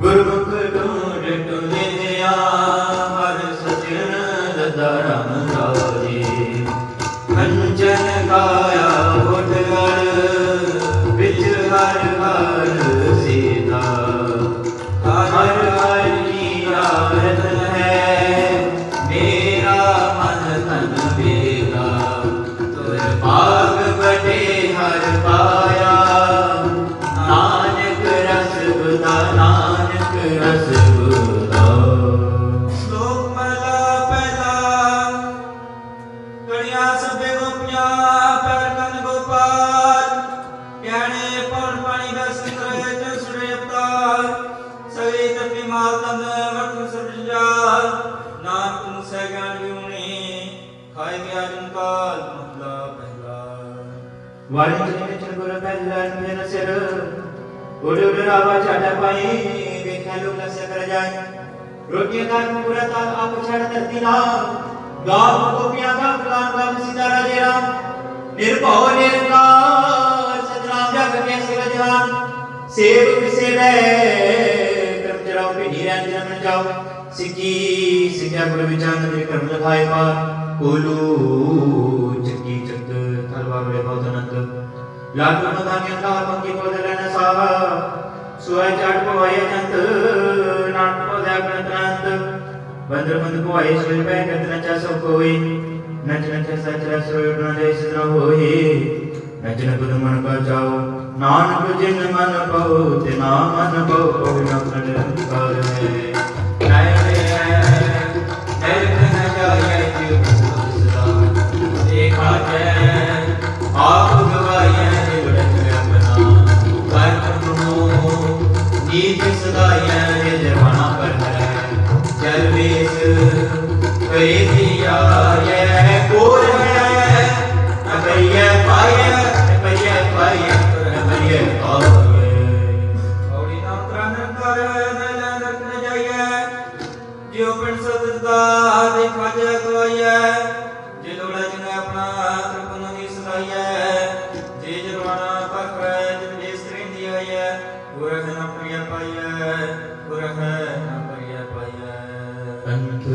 ਗੁਰਮੁਖ ਢੂੰਡ ਟੁਲਿਆ ਹਰ ਸਜਣ ਰਦਾ ਰਮ ਰਾਜੇ ਕੰਚਨ ਕਾਇਆ ਨਾਮ ਤੁਮ ਸਹਿ ਗਿਆਨ ਵਿਉਣੀ ਖਾਏ ਗਿਆ ਜਨ ਕਾਲ ਮਹਲਾ ਪਹਿਲਾ। ਵਾਲੀ ਜਨੇ ਚਰ ਗੁਰ ਪਹਿਲਨ ਮੇਨ ਸਿਰ ਉੜ ਉੜ ਰਾਵਾ ਛਾਟਾ ਪਾਈ, ਵੇਖਿਆ ਲੋਕ ਨਸੇ ਕਰ ਜਾਏ। ਰੋਟੀਆਂ ਕਰ ਪੂਰਾ ਤਾਲ ਆਪ ਛੜ ਧਰਤੀ ਨਾ ਗਾਵ ਗੋਪੀਆਂ ਦਾ ਕਲਾਮ ਗਾਵ ਸਿਦਾ ਰਾਜੇ ਰਾਮ ਨਿਰਭਉ ਨਿਰੰਕਾਰ ਸਤਨਾਮ ਜਗ ਕੇ ਸਿਰ ਜਹਾਨ ਸੇਵ ਵਿਸੇਵੈ ਕਰਮ ਚਰਾਉ ਭਿਨੀ ਰਹਿ ਜਨਮ ਜਾਓ। ਸਿੱਖੀ, ਸਿੱਖਿਆ ਗੁਰ ਵਿਚਾਰ ਦੇ ਕਰਮ ਲਖਾਏ ਪਾਰ ਕੋਲੂ ਚੱਕੀ ਚੱਕ ਤਲਵਾਰ ਵੇ ਬਹੁਤ ਅਨੰਤ ਲਾਟੂ ਮਧਾਨੀਆਂ ਦਾ ਮੰਗੀ ਕੋਦ ਲੈਣ ਸਾਹਾ ਸੁਆਇ ਚੜ ਪਵਾਏ ਜੰਤ ਨਾਟ ਪੋਦਿਆ ਗ੍ਰੰਥ ਬੰਦਰ ਬੰਦ ਪਵਾਏ ਸਿਰ ਪੈ ਗਤਨ ਚਾ ਸੋ ਕੋਈ ਨਚ ਨਚ ਸਚ ਰਸ ਰੋਣਾ ਦੇ ਸਿਦਰ ਹੋਏ। ਨਚਨ ਬੁਧ ਮਨ ਕਾ ਜਾਓ। ਨਾਨਕ ਜਿਨ ਮਨ ਪਉ ਤੇ ਨਾ ਮਨ ਪਉ ਉਹ ਨ ਖੰਡ ਕਰ ਹੈ। ਨੀਤ ਸਦਾਈਐ ਨਿਜ ਜਵਾਨਾ ਪਰ ਹੈ। ਜਲ ਵੇਸ ਕਰੇ ਦਿਆਇਐ ਕੋਰ ਹੈ ਅਕਈਐ ਪਾਇਐ ਅਕਈਐ ਪਾਇਐ ਅਕਈਐ ਪਾਇਐ ਔੜੀ ਨਾਮ ਤਰਾ ਨਿਰੰਕਾਰ ਨੈ ਲੈ ਨਰਕ ਨ ਜਾਈਐ। ਜਿਉ ਪਿੰਡ ਸਤਿ ਦਾ ਦੇਖਾ ਜੈ ਗਵਾਈਐ। ਜੇ ਲੋੜਾ ਜਿਨੇ ਆਪਣਾ ਤ੍ਰਿਪੁਨ ਦੀ ਸਦਾਈਐ, ਜੇ ਜਰਵਾਣਾ ਪਰਖੈ ਜਿਨ ਜੇ ਸਤਰਿੰ ਦੀ ਆਈਐ ਗੁਰਖ ਨ ਪ੍ਰਿਯ ਪਾਈਐ ਗੁਰਖ ਨ ਪ੍ਰਿਯ ਪਾਈਐ। ਅੰਤ